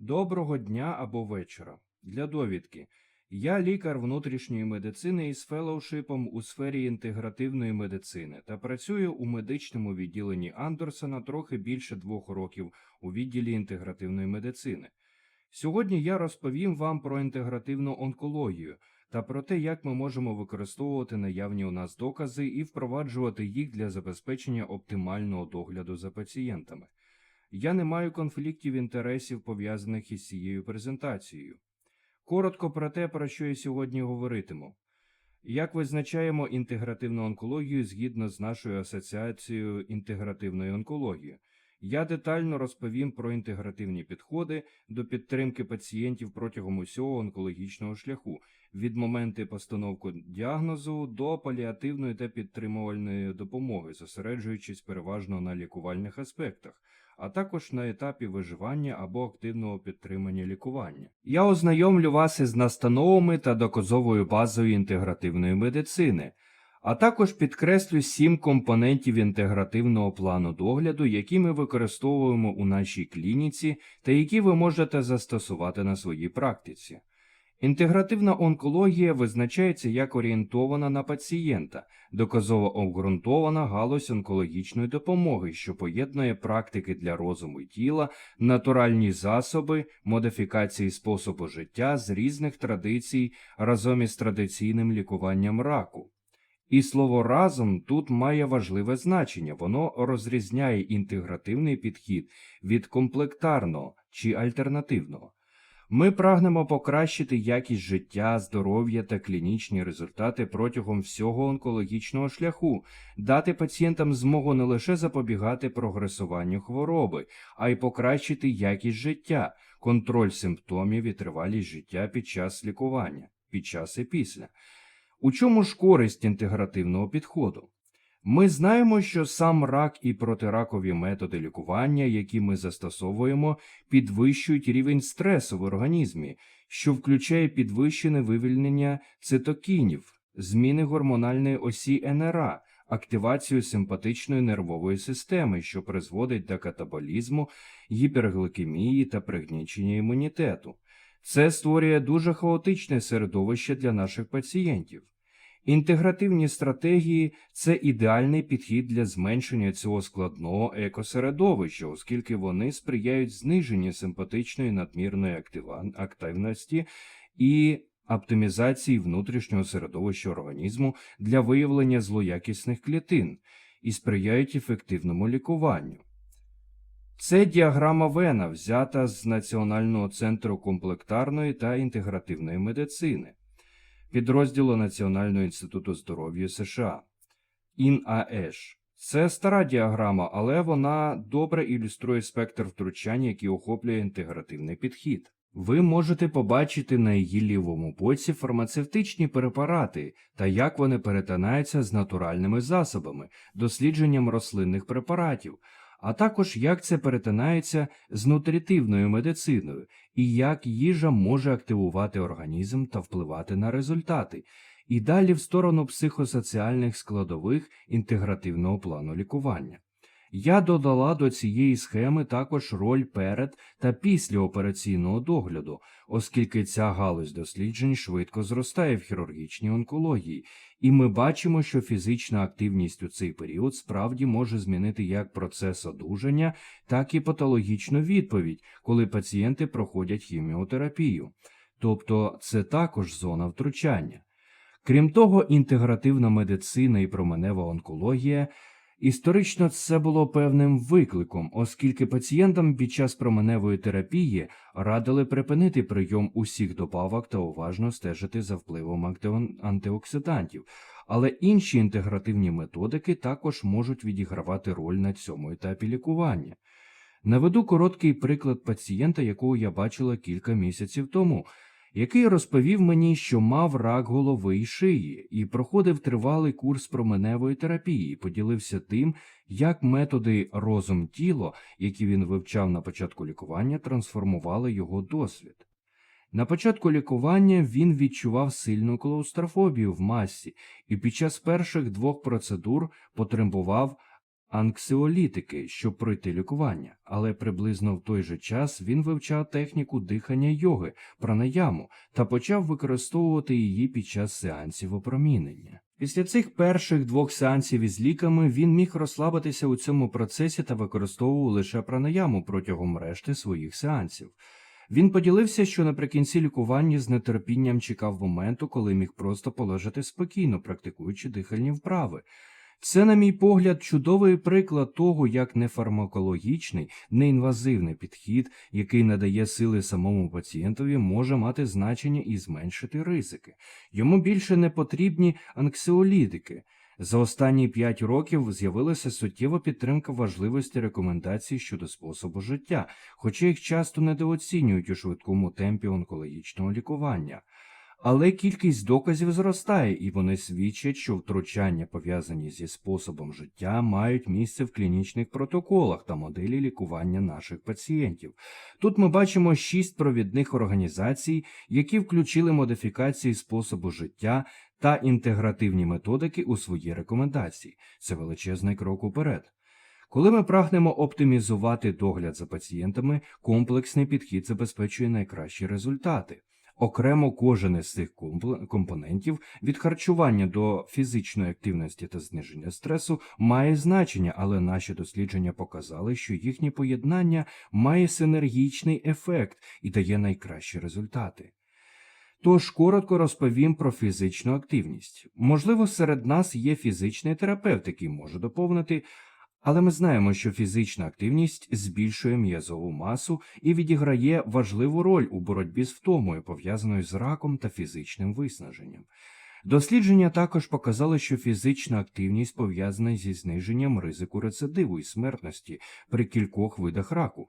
Доброго дня або вечора. Для довідки. Я лікар внутрішньої медицини із фелоушипом у сфері інтегративної медицини та працюю у медичному відділенні Андерсона трохи більше двох років у відділі інтегративної медицини. Сьогодні я розповім вам про інтегративну онкологію та про те, як ми можемо використовувати наявні у нас докази і впроваджувати їх для забезпечення оптимального догляду за пацієнтами. Я не маю конфліктів інтересів, пов'язаних із цією презентацією. Коротко про те, про що я сьогодні говоритиму. Як визначаємо інтегративну онкологію згідно з нашою асоціацією інтегративної онкології? Я детально розповім про інтегративні підходи до підтримки пацієнтів протягом усього онкологічного шляху, від моменту постановки діагнозу до паліативної та підтримувальної допомоги, зосереджуючись переважно на лікувальних аспектах а також на етапі виживання або активного підтримання лікування. Я ознайомлю вас із настановами та доказовою базою інтегративної медицини, а також підкреслю сім компонентів інтегративного плану догляду, які ми використовуємо у нашій клініці та які ви можете застосувати на своїй практиці. Інтегративна онкологія визначається як орієнтована на пацієнта, доказово обґрунтована галузь онкологічної допомоги, що поєднує практики для розуму тіла, натуральні засоби, модифікації способу життя з різних традицій разом із традиційним лікуванням раку. І слово разом тут має важливе значення, воно розрізняє інтегративний підхід від комплектарного чи альтернативного. Ми прагнемо покращити якість життя, здоров'я та клінічні результати протягом всього онкологічного шляху, дати пацієнтам змогу не лише запобігати прогресуванню хвороби, а й покращити якість життя, контроль симптомів і тривалість життя під час лікування, під час і після. У чому ж користь інтегративного підходу? Ми знаємо, що сам рак і протиракові методи лікування, які ми застосовуємо, підвищують рівень стресу в організмі, що включає підвищене вивільнення цитокінів, зміни гормональної осі НРА, активацію симпатичної нервової системи, що призводить до катаболізму, гіпергликемії та пригнічення імунітету. Це створює дуже хаотичне середовище для наших пацієнтів. Інтегративні стратегії це ідеальний підхід для зменшення цього складного екосередовища, оскільки вони сприяють зниженню симпатичної надмірної активності і оптимізації внутрішнього середовища організму для виявлення злоякісних клітин і сприяють ефективному лікуванню. Це діаграма Вена, взята з Національного центру комплектарної та інтегративної медицини підрозділу Національного інституту здоров'я США ІНАЕШ. Це стара діаграма, але вона добре ілюструє спектр втручань, який охоплює інтегративний підхід. Ви можете побачити на її лівому боці фармацевтичні препарати та як вони перетинаються з натуральними засобами, дослідженням рослинних препаратів, а також як це перетинається з нутритивною медициною і як їжа може активувати організм та впливати на результати, і далі в сторону психосоціальних складових інтегративного плану лікування. Я додала до цієї схеми також роль перед та післяопераційного догляду, оскільки ця галузь досліджень швидко зростає в хірургічній онкології, і ми бачимо, що фізична активність у цей період справді може змінити як процес одужання, так і патологічну відповідь, коли пацієнти проходять хіміотерапію. Тобто це також зона втручання. Крім того, інтегративна медицина і променева онкологія історично це було певним викликом, оскільки пацієнтам під час променевої терапії радили припинити прийом усіх добавок та уважно стежити за впливом антиоксидантів. Але інші інтегративні методики також можуть відігравати роль на цьому етапі лікування. Наведу короткий приклад пацієнта, якого я бачила кілька місяців тому, який розповів мені, що мав рак голови й шиї і проходив тривалий курс променевої терапії, поділився тим, як методи розум тіло, які він вивчав на початку лікування, трансформували його досвід. На початку лікування він відчував сильну клаустрофобію в масі і під час перших двох процедур потребував анксіолітики, щоб пройти лікування, але приблизно в той же час він вивчав техніку дихання йоги, пранаяму та почав використовувати її під час сеансів опромінення. Після цих перших двох сеансів із ліками він міг розслабитися у цьому процесі та використовував лише пранаяму протягом решти своїх сеансів. Він поділився, що наприкінці лікування з нетерпінням чекав моменту, коли міг просто полежати спокійно, практикуючи дихальні вправи. Це, на мій погляд, чудовий приклад того, як нефармакологічний, неінвазивний підхід, який надає сили самому пацієнтові, може мати значення і зменшити ризики. Йому більше не потрібні анксіолітики. За останні 5 років з'явилася суттєва підтримка важливості рекомендацій щодо способу життя, хоча їх часто недооцінюють у швидкому темпі онкологічного лікування. Але кількість доказів зростає, і вони свідчать, що втручання, пов'язані зі способом життя, мають місце в клінічних протоколах та моделі лікування наших пацієнтів. Тут ми бачимо шість провідних організацій, які включили модифікації способу життя та інтегративні методики у свої рекомендації. Це величезний крок уперед. Коли ми прагнемо оптимізувати догляд за пацієнтами, комплексний підхід забезпечує найкращі результати. Окремо кожен із цих компонентів від харчування до фізичної активності та зниження стресу має значення, але наші дослідження показали, що їхнє поєднання має синергічний ефект і дає найкращі результати. Тож коротко розповім про фізичну активність. Можливо, серед нас є фізичний терапевт, який може доповнити, але ми знаємо, що фізична активність збільшує м'язову масу і відіграє важливу роль у боротьбі з втомою, пов'язаною з раком та фізичним виснаженням. Дослідження також показали, що фізична активність пов'язана зі зниженням ризику рецидиву і смертності при кількох видах раку,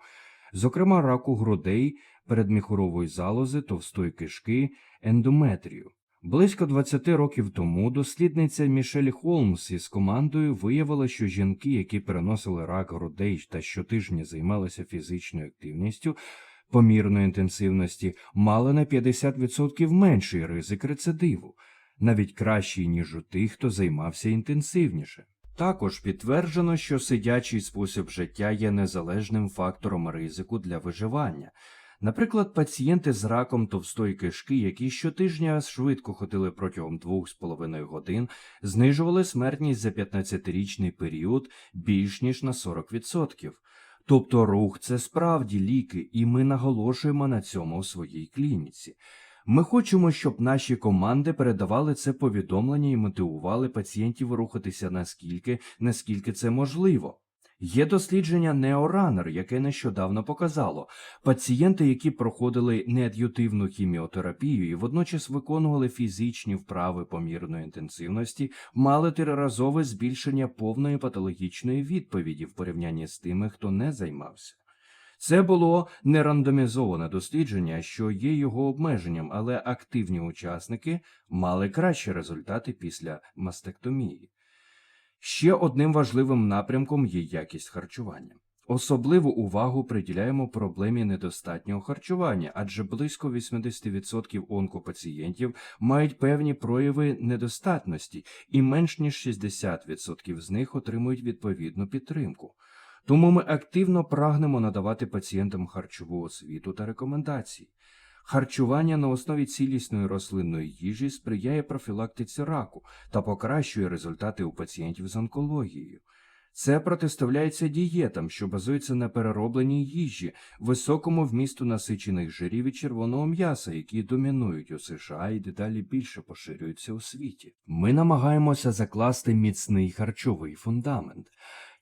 зокрема раку грудей, передміхурової залози, товстої кишки, ендометрію. Близько 20 років тому дослідниця Мішель Холмс із командою виявила, що жінки, які переносили рак грудей та щотижня займалися фізичною активністю помірної інтенсивності, мали на 50% менший ризик рецидиву, навіть кращий, ніж у тих, хто займався інтенсивніше. Також підтверджено, що сидячий спосіб життя є незалежним фактором ризику для виживання. Наприклад, пацієнти з раком товстої кишки, які щотижня швидко ходили протягом 2,5 годин, знижували смертність за 15-річний період більш ніж на 40%. Тобто рух це справді ліки, і ми наголошуємо на цьому у своїй клініці. Ми хочемо, щоб наші команди передавали це повідомлення і мотивували пацієнтів рухатися наскільки, наскільки це можливо. Є дослідження Neorunner, яке нещодавно показало, пацієнти, які проходили неад'ютивну хіміотерапію і водночас виконували фізичні вправи помірної інтенсивності, мали триразове збільшення повної патологічної відповіді в порівнянні з тими, хто не займався. Це було не рандомізоване дослідження, що є його обмеженням, але активні учасники мали кращі результати після мастектомії. Ще одним важливим напрямком є якість харчування. Особливу увагу приділяємо проблемі недостатнього харчування, адже близько 80% онкопацієнтів мають певні прояви недостатності, і менш ніж 60% з них отримують відповідну підтримку. Тому ми активно прагнемо надавати пацієнтам харчову освіту та рекомендації. Харчування на основі цілісної рослинної їжі сприяє профілактиці раку та покращує результати у пацієнтів з онкологією. Це протиставляється дієтам, що базуються на переробленій їжі, високому вмісту насичених жирів і червоного м'яса, які домінують у США і дедалі більше поширюються у світі. Ми намагаємося закласти міцний харчовий фундамент.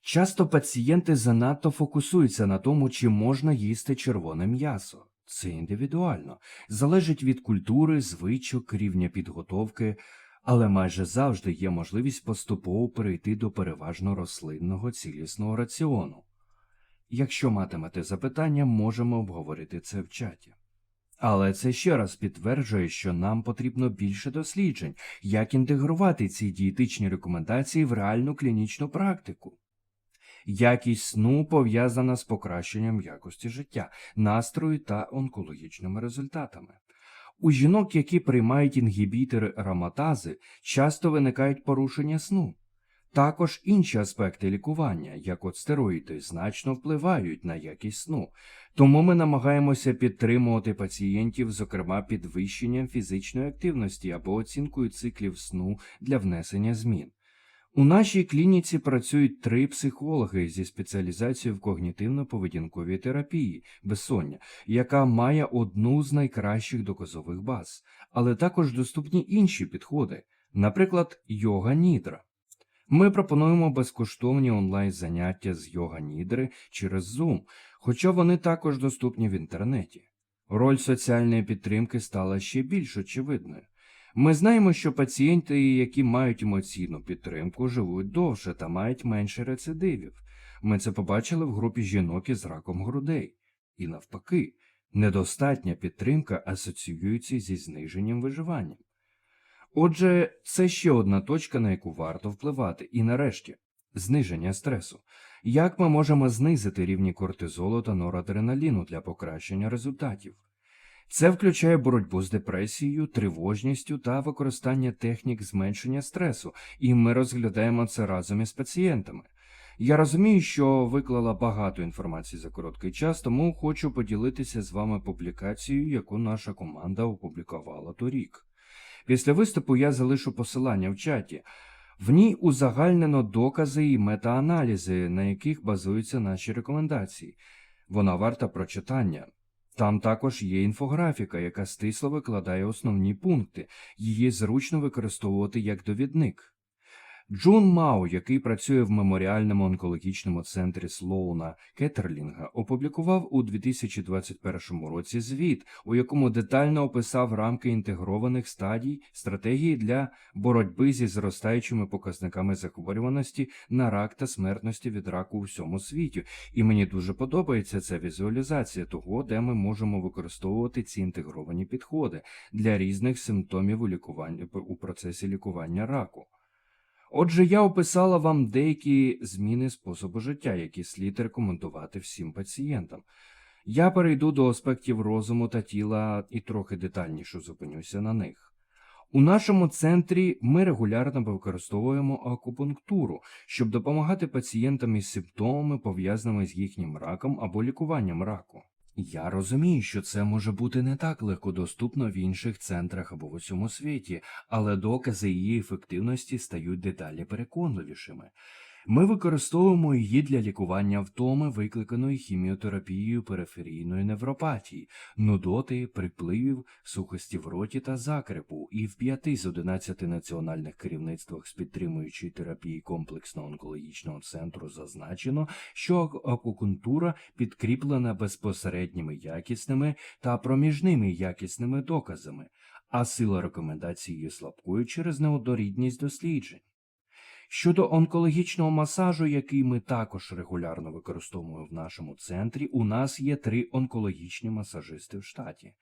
Часто пацієнти занадто фокусуються на тому, чи можна їсти червоне м'ясо. Це індивідуально, залежить від культури, звичок, рівня підготовки, але майже завжди є можливість поступово перейти до переважно рослинного цілісного раціону. Якщо матимете запитання, можемо обговорити це в чаті. Але це ще раз підтверджує, що нам потрібно більше досліджень, як інтегрувати ці дієтичні рекомендації в реальну клінічну практику. Якість сну пов'язана з покращенням якості життя, настрою та онкологічними результатами. У жінок, які приймають інгібітори ароматази, часто виникають порушення сну. Також інші аспекти лікування, як от стероїди, значно впливають на якість сну. Тому ми намагаємося підтримувати пацієнтів, зокрема підвищенням фізичної активності або оцінкою циклів сну для внесення змін. У нашій клініці працюють три психологи зі спеціалізацією в когнітивно-поведінковій терапії безсоння, яка має одну з найкращих доказових баз, але також доступні інші підходи, наприклад, йога нідра. Ми пропонуємо безкоштовні онлайн-заняття з йога нідри через Zoom, хоча вони також доступні в інтернеті. Роль соціальної підтримки стала ще більш очевидною. Ми знаємо, що пацієнти, які мають емоційну підтримку, живуть довше та мають менше рецидивів. Ми це побачили в групі жінок із раком грудей. І навпаки, недостатня підтримка асоціюється зі зниженням виживання. Отже, це ще одна точка, на яку варто впливати. І нарешті, зниження стресу. Як ми можемо знизити рівні кортизолу та норадреналіну для покращення результатів? Це включає боротьбу з депресією, тривожністю та використання технік зменшення стресу, і ми розглядаємо це разом із пацієнтами. Я розумію, що виклала багато інформації за короткий час, тому хочу поділитися з вами публікацією, яку наша команда опублікувала торік. Після виступу я залишу посилання в чаті. В ній узагальнено докази і метааналізи, на яких базуються наші рекомендації. Вона варта прочитання. Там також є інфографіка, яка стисло викладає основні пункти, її зручно використовувати як довідник. Джун Мау, який працює в меморіальному онкологічному центрі Слоуна Кетерлінга, опублікував у 2021 році звіт, у якому детально описав рамки інтегрованих стадій стратегії для боротьби зі зростаючими показниками захворюваності на рак та смертності від раку у всьому світі. І мені дуже подобається ця візуалізація того, де ми можемо використовувати ці інтегровані підходи для різних симптомів у лікуванні у процесі лікування раку. Отже, я описала вам деякі зміни способу життя, які слід рекомендувати всім пацієнтам. Я перейду до аспектів розуму та тіла і трохи детальніше зупинюся на них. У нашому центрі ми регулярно використовуємо акупунктуру, щоб допомагати пацієнтам із симптомами, пов'язаними з їхнім раком або лікуванням раку. Я розумію, що це може бути не так легко доступно в інших центрах або в усьому світі, але докази її ефективності стають дедалі переконливішими. Ми використовуємо її для лікування втоми, викликаної хіміотерапією периферійної невропатії, нудоти, припливів, сухості в роті та закрепу, і в п'яти з одинадцяти національних керівництвах з підтримуючої терапії комплексного онкологічного центру зазначено, що акупунктура підкріплена безпосередніми якісними та проміжними якісними доказами, а сила рекомендацій є слабкою через неоднорідність досліджень. Щодо онкологічного масажу, який ми також регулярно використовуємо в нашому центрі, у нас є три онкологічні масажисти в штаті.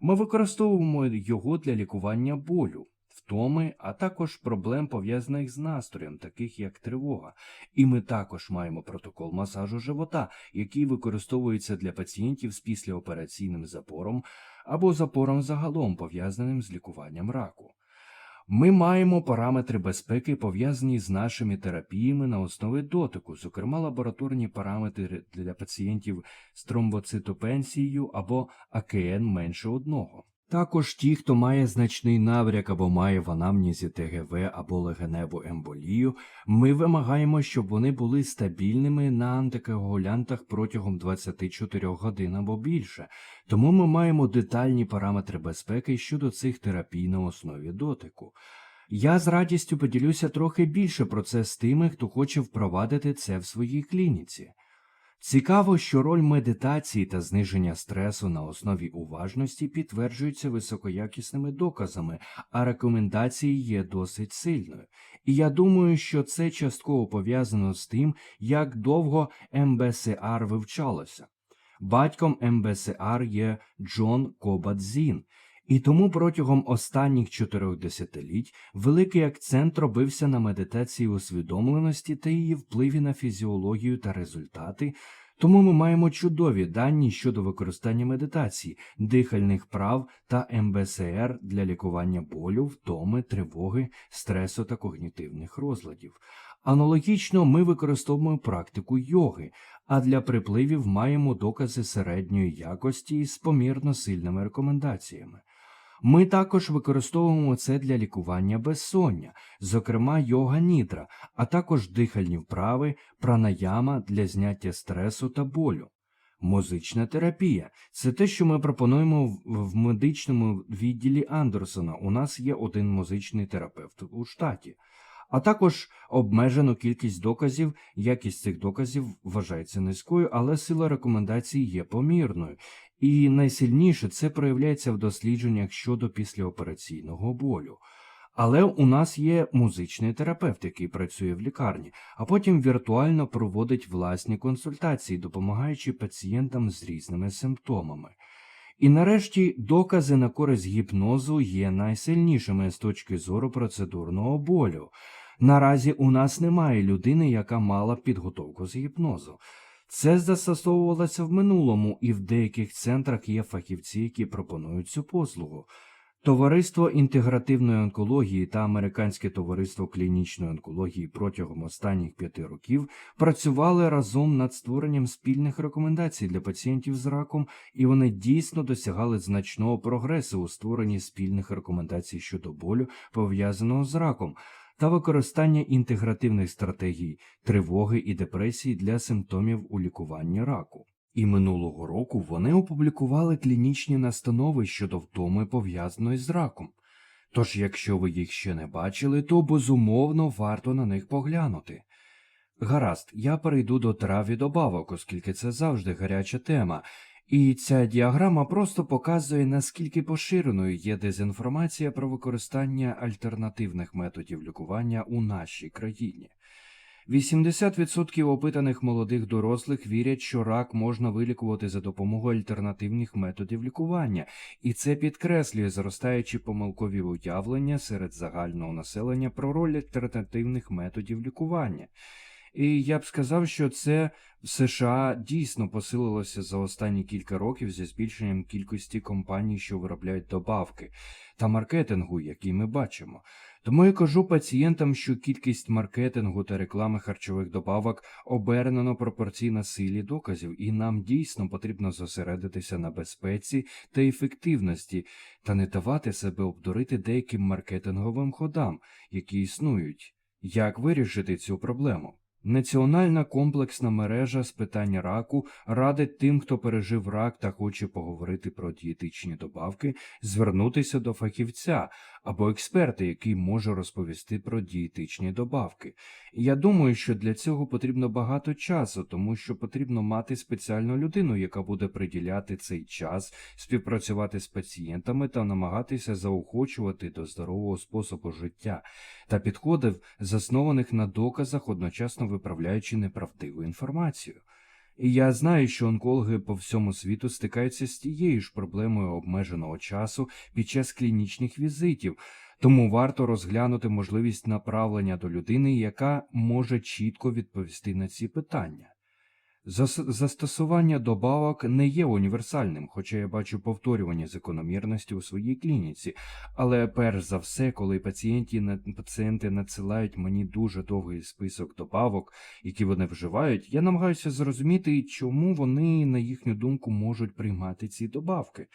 Ми використовуємо його для лікування болю, втоми, а також проблем пов'язаних з настроєм, таких як тривога. І ми також маємо протокол масажу живота, який використовується для пацієнтів з післяопераційним запором або запором загалом пов'язаним з лікуванням раку. Ми маємо параметри безпеки, пов'язані з нашими терапіями на основі дотику, зокрема лабораторні параметри для пацієнтів з тромбоцитопенсією або АКН менше одного. Також ті, хто має значний навряк або має в анамнізі ТГВ або легеневу емболію, ми вимагаємо, щоб вони були стабільними на антикоагулянтах протягом 24 годин або більше, тому ми маємо детальні параметри безпеки щодо цих терапій на основі дотику. Я з радістю поділюся трохи більше про це з тими, хто хоче впровадити це в своїй клініці. Цікаво, що роль медитації та зниження стресу на основі уважності підтверджується високоякісними доказами, а рекомендації є досить сильною. І я думаю, що це частково пов'язано з тим, як довго МБСР вивчалося. Батьком МБСР є Джон Кобадзін, і тому протягом останніх чотирьох десятиліть великий акцент робився на медитації усвідомленості та її впливі на фізіологію та результати. Тому ми маємо чудові дані щодо використання медитації, дихальних прав та МБСР для лікування болю, втоми, тривоги, стресу та когнітивних розладів. Аналогічно ми використовуємо практику йоги, а для припливів маємо докази середньої якості з помірно сильними рекомендаціями. Ми також використовуємо це для лікування безсоння, зокрема йога нідра, а також дихальні вправи, пранаяма для зняття стресу та болю. Музична терапія це те, що ми пропонуємо в- медичному відділі Андерсона. У нас є один музичний терапевт у штаті, а також обмежену кількість доказів. Якість цих доказів вважається низькою, але сила рекомендацій є помірною. І найсильніше це проявляється в дослідженнях щодо післяопераційного болю. Але у нас є музичний терапевт, який працює в лікарні, а потім віртуально проводить власні консультації, допомагаючи пацієнтам з різними симптомами. І нарешті докази на користь гіпнозу є найсильнішими з точки зору процедурного болю. Наразі у нас немає людини, яка мала підготовку з гіпнозу. Це застосовувалося в минулому, і в деяких центрах є фахівці, які пропонують цю послугу. Товариство інтегративної онкології та Американське товариство клінічної онкології протягом останніх п'яти років працювали разом над створенням спільних рекомендацій для пацієнтів з раком, і вони дійсно досягали значного прогресу у створенні спільних рекомендацій щодо болю, пов'язаного з раком, та використання інтегративних стратегій тривоги і депресії для симптомів у лікуванні раку. І минулого року вони опублікували клінічні настанови щодо втоми пов'язаної з раком. Тож, якщо ви їх ще не бачили, то безумовно варто на них поглянути. Гаразд, я перейду до трав і добавок, оскільки це завжди гаряча тема, і ця діаграма просто показує, наскільки поширеною є дезінформація про використання альтернативних методів лікування у нашій країні. 80% опитаних молодих дорослих вірять, що рак можна вилікувати за допомогою альтернативних методів лікування, і це підкреслює зростаючі помилкові уявлення серед загального населення про роль альтернативних методів лікування. І я б сказав, що це в США дійсно посилилося за останні кілька років зі збільшенням кількості компаній, що виробляють добавки, та маркетингу, який ми бачимо. Тому я кажу пацієнтам, що кількість маркетингу та реклами харчових добавок обернено пропорційна силі доказів, і нам дійсно потрібно зосередитися на безпеці та ефективності, та не давати себе обдурити деяким маркетинговим ходам, які існують. Як вирішити цю проблему? Національна комплексна мережа з питань раку радить тим, хто пережив рак та хоче поговорити про дієтичні добавки, звернутися до фахівця або експерта, який може розповісти про дієтичні добавки. Я думаю, що для цього потрібно багато часу, тому що потрібно мати спеціальну людину, яка буде приділяти цей час, співпрацювати з пацієнтами та намагатися заохочувати до здорового способу життя та підходів, заснованих на доказах, одночасно виправляючи неправдиву інформацію. І я знаю, що онкологи по всьому світу стикаються з тією ж проблемою обмеженого часу під час клінічних візитів, тому варто розглянути можливість направлення до людини, яка може чітко відповісти на ці питання. Зас- Застосування добавок не є універсальним, хоча я бачу повторювання закономірності у своїй клініці, але перш за все, коли пацієнті, на- пацієнти надсилають мені дуже довгий список добавок, які вони вживають, я намагаюся зрозуміти, чому вони, на їхню думку, можуть приймати ці добавки.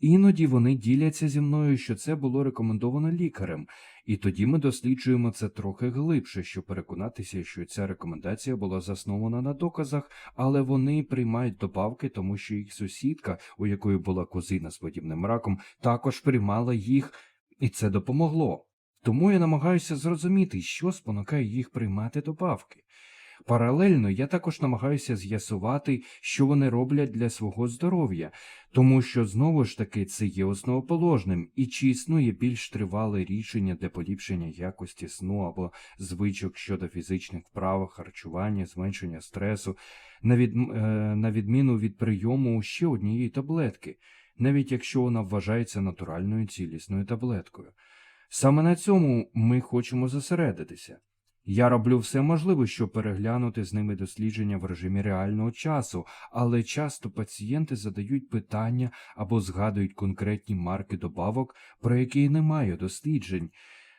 Іноді вони діляться зі мною, що це було рекомендовано лікарем, і тоді ми досліджуємо це трохи глибше, щоб переконатися, що ця рекомендація була заснована на доказах, але вони приймають добавки, тому що їх сусідка, у якої була кузина з подібним раком, також приймала їх, і це допомогло. Тому я намагаюся зрозуміти, що спонукає їх приймати добавки. Паралельно я також намагаюся з'ясувати, що вони роблять для свого здоров'я, тому що знову ж таки це є основоположним, і чи існує більш тривале рішення для поліпшення якості сну або звичок щодо фізичних вправ, харчування, зменшення стресу, на, від... е, на відміну від прийому ще однієї таблетки, навіть якщо вона вважається натуральною цілісною таблеткою. Саме на цьому ми хочемо зосередитися. Я роблю все можливе, щоб переглянути з ними дослідження в режимі реального часу, але часто пацієнти задають питання або згадують конкретні марки добавок, про які немає досліджень.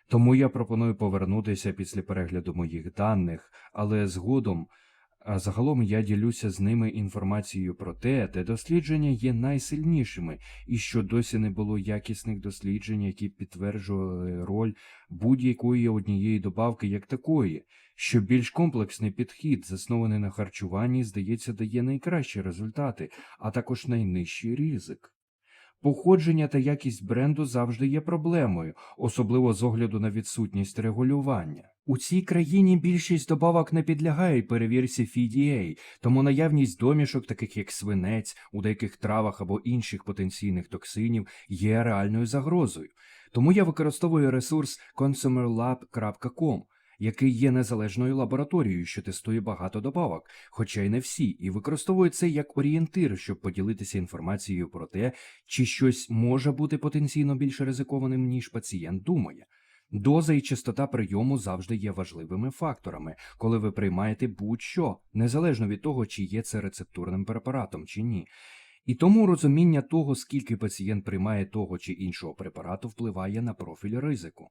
Тому я пропоную повернутися після перегляду моїх даних, але згодом, а загалом я ділюся з ними інформацією про те, де дослідження є найсильнішими, і що досі не було якісних досліджень, які підтверджували роль будь-якої однієї добавки як такої, що більш комплексний підхід, заснований на харчуванні, здається, дає найкращі результати, а також найнижчий ризик. Походження та якість бренду завжди є проблемою, особливо з огляду на відсутність регулювання. У цій країні більшість добавок не підлягають перевірці FDA, тому наявність домішок, таких як свинець, у деяких травах або інших потенційних токсинів, є реальною загрозою. Тому я використовую ресурс consumerlab.com, який є незалежною лабораторією, що тестує багато добавок, хоча й не всі, і використовую це як орієнтир, щоб поділитися інформацією про те, чи щось може бути потенційно більш ризикованим, ніж пацієнт думає. Доза і частота прийому завжди є важливими факторами, коли ви приймаєте будь-що, незалежно від того, чи є це рецептурним препаратом чи ні. І тому розуміння того, скільки пацієнт приймає того чи іншого препарату, впливає на профіль ризику.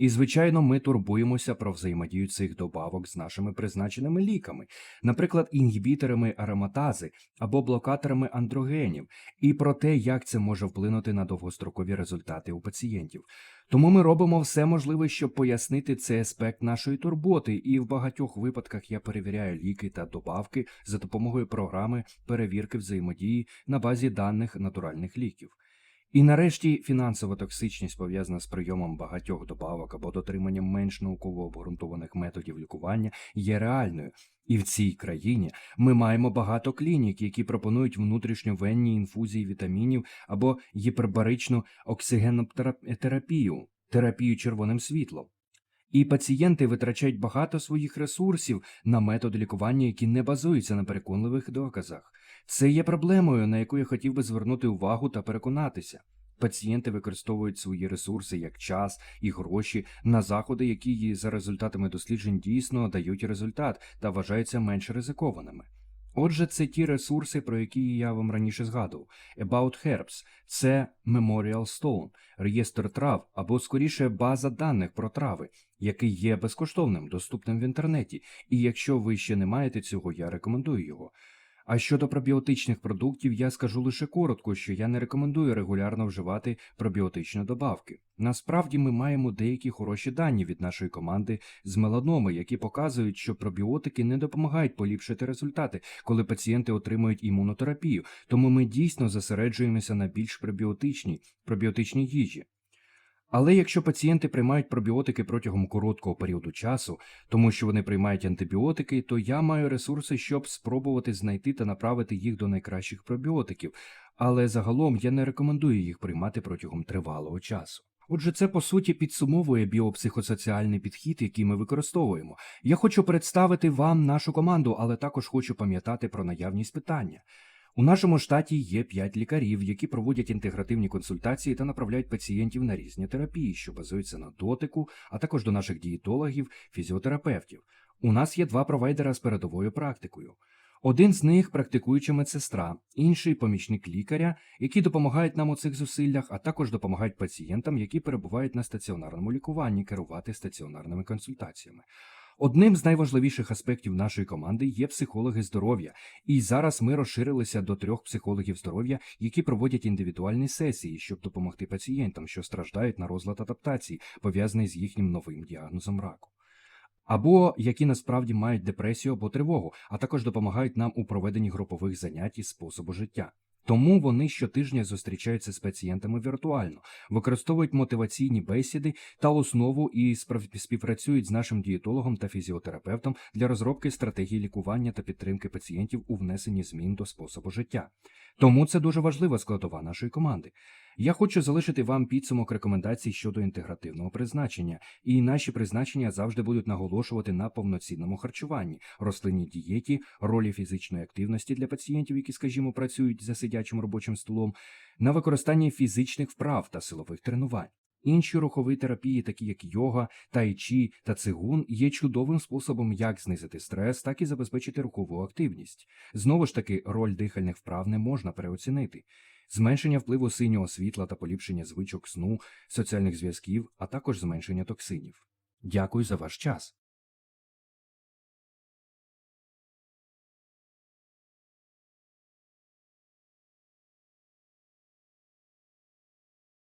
І, звичайно, ми турбуємося про взаємодію цих добавок з нашими призначеними ліками, наприклад, інгібіторами ароматази або блокаторами андрогенів, і про те, як це може вплинути на довгострокові результати у пацієнтів. Тому ми робимо все можливе, щоб пояснити цей аспект нашої турботи, і в багатьох випадках я перевіряю ліки та добавки за допомогою програми перевірки взаємодії на базі даних натуральних ліків. І нарешті фінансова токсичність пов'язана з прийомом багатьох добавок або дотриманням менш науково обґрунтованих методів лікування є реальною. І в цій країні ми маємо багато клінік, які пропонують внутрішньовенні інфузії вітамінів або гіпербаричну оксигенотерапію, терапію червоним світлом. І пацієнти витрачають багато своїх ресурсів на методи лікування, які не базуються на переконливих доказах. Це є проблемою, на яку я хотів би звернути увагу та переконатися. Пацієнти використовують свої ресурси як час і гроші на заходи, які за результатами досліджень дійсно дають результат та вважаються менш ризикованими. Отже, це ті ресурси, про які я вам раніше згадував. About Herbs – це Memorial Stone, реєстр трав або скоріше база даних про трави, який є безкоштовним, доступним в інтернеті. І якщо ви ще не маєте цього, я рекомендую його. А щодо пробіотичних продуктів, я скажу лише коротко, що я не рекомендую регулярно вживати пробіотичні добавки. Насправді ми маємо деякі хороші дані від нашої команди з меланоми, які показують, що пробіотики не допомагають поліпшити результати, коли пацієнти отримують імунотерапію, тому ми дійсно зосереджуємося на більш пробіотичній пробіотичній їжі. Але якщо пацієнти приймають пробіотики протягом короткого періоду часу, тому що вони приймають антибіотики, то я маю ресурси, щоб спробувати знайти та направити їх до найкращих пробіотиків, але загалом я не рекомендую їх приймати протягом тривалого часу. Отже, це по суті підсумовує біопсихосоціальний підхід, який ми використовуємо. Я хочу представити вам нашу команду, але також хочу пам'ятати про наявність питання. У нашому штаті є 5 лікарів, які проводять інтегративні консультації та направляють пацієнтів на різні терапії, що базуються на дотику, а також до наших дієтологів, фізіотерапевтів. У нас є два провайдера з передовою практикою. Один з них практикуюча медсестра, інший помічник лікаря, які допомагають нам у цих зусиллях, а також допомагають пацієнтам, які перебувають на стаціонарному лікуванні, керувати стаціонарними консультаціями. Одним з найважливіших аспектів нашої команди є психологи здоров'я, і зараз ми розширилися до трьох психологів здоров'я, які проводять індивідуальні сесії, щоб допомогти пацієнтам, що страждають на розлад адаптації, пов'язаний з їхнім новим діагнозом раку. Або які насправді мають депресію або тривогу, а також допомагають нам у проведенні групових занять із способу життя. Тому вони щотижня зустрічаються з пацієнтами віртуально, використовують мотиваційні бесіди та основу і співпрацюють з нашим дієтологом та фізіотерапевтом для розробки стратегії лікування та підтримки пацієнтів у внесенні змін до способу життя. Тому це дуже важлива складова нашої команди. Я хочу залишити вам підсумок рекомендацій щодо інтегративного призначення, і наші призначення завжди будуть наголошувати на повноцінному харчуванні, рослинній дієті, ролі фізичної активності для пацієнтів, які, скажімо, працюють за сидячим робочим столом, на використанні фізичних вправ та силових тренувань. Інші рухові терапії, такі як йога, тайчі та цигун, є чудовим способом як знизити стрес, так і забезпечити рухову активність. Знову ж таки, роль дихальних вправ не можна переоцінити. Зменшення впливу синього світла та поліпшення звичок сну, соціальних зв'язків, а також зменшення токсинів. Дякую за ваш час.